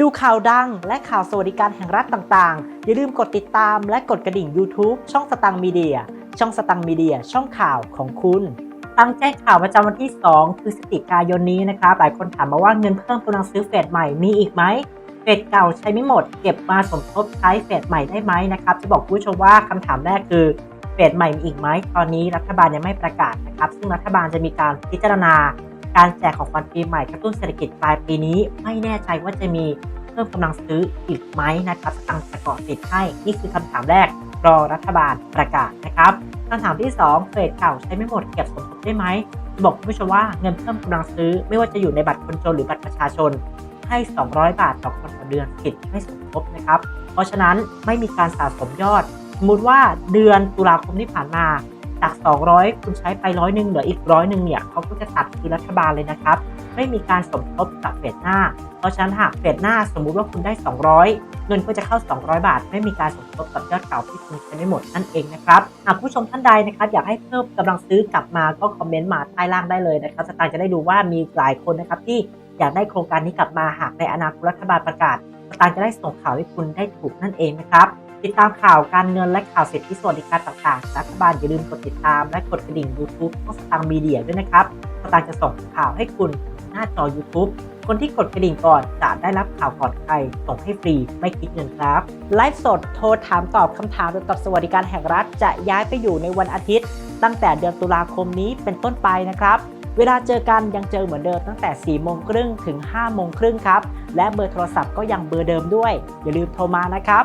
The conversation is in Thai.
ดูข่าวดังและข่าวสวัสดิการแห่งรัฐต่างๆ อย่าลืมกดติดตามและกดกระดิ่ง YouTube ช่องสตังมีเดีย ช่องสตังมีเดีย ช่องข่าวของคุณตั้งแจ้งข่าวประจำวันที่ 2 คือพฤศจิกายนนี้นะครับหลายคนถามมาว่าเงินเพิ่มกำลังซื้อเฟสใหม่มีอีกไหมเฟสเก่าใช้ไม่หมด เก็บมาสมทบใช้เฟสใหม่ได้ไหมนะครับจะบอกผู้ชมว่าคำถามแรกคือเฟสใหม่มีอีกไหมตอนนี้รัฐบาลยังไม่ประกาศนะครับซึ่งรัฐบาลจะมีการพิจารณา การแจกของขวัญปีใหม่กระตุ้นเศรษฐกิจปลายปีนี้ ไม่แน่ใจว่าจะมีเพิ่มกำลังซื้ออีกไหมนะครับตังค์จะเกาะติดให้นี่คือคำถามแรกรอรัฐบาลประกาศนะครับคำถามที่ 2 เฟสเก่าใช้ไม่หมดเก็บสมทบได้ไหมบอกคุณผู้ชมว่าเงินเพิ่มกำลังซื้อ ไม่ว่าจะอยู่ในบัตรคนจนหรือบัตรประชาชน ให้ 200 บาทต่อคนต่อเดือนสิทธิ์ให้สมทบนะครับ เพราะฉะนั้นไม่มีการสะสมยอด สมมติว่าเดือนตุลาคมที่ผ่านมา จาก 200 คุณใช้ไปร้อยหนึ่งเหลืออีกร้อยหนึ่งเนี่ยเขาก็จะตัดคือรัฐบาลเลยนะครับ ไม่มีการสมทบกับเฟสหน้า เพราะฉะนั้นหากเฟสหน้าสมมุติว่าคุณได้ 200 เงินก็จะเข้า 200 บาท ไม่มีการสมทบกับยอดเก่าที่คุณใช้ไม่หมดนั่นเองนะครับหากผู้ชมท่านใดนะครับอยากให้เพิ่มกำลังซื้อกลับมาก็คอมเมนต์มาใต้ล่างได้เลยนะครับสตางค์จะได้ดูว่ามีหลายคนนะครับที่อยากได้โครงการนี้กลับมาหากในอนาคตรัฐบาลประกาศสตางค์จะได้ส่งข่าวให้คุณได้ถูกนั่นเองนะครับ ติดตามข่าวการเงินและข่าวสิทธิสวัสดิการต่างๆรัฐบาลอย่าลืมกดติดตามและกดกระดิ่ง YouTube ของสตางค์มีเดียด้วยนะครับสตางค์จะส่งข่าวให้คุณหน้าจอ YouTube คนที่กดกระดิ่งก่อนจะได้รับข่าวก่อนใครส่งให้ฟรีไม่คิดเงินครับไลฟ์สดโทรถามตอบคำถามเกี่ยวกับสวัสดิการแห่งรัฐ จะย้ายไปอยู่ในวันอาทิตย์ ตั้งแต่เดือนตุลาคมนี้เป็นต้นไปนะครับเวลาเจอกันยังเจอเหมือนเดิมตั้งแต่ 4 โมงครึ่งถึง 5 โมงครึ่งครับ และเบอร์โทรศัพท์ก็ยังเบอร์เดิมด้วย อย่าลืมโทรมานะครับ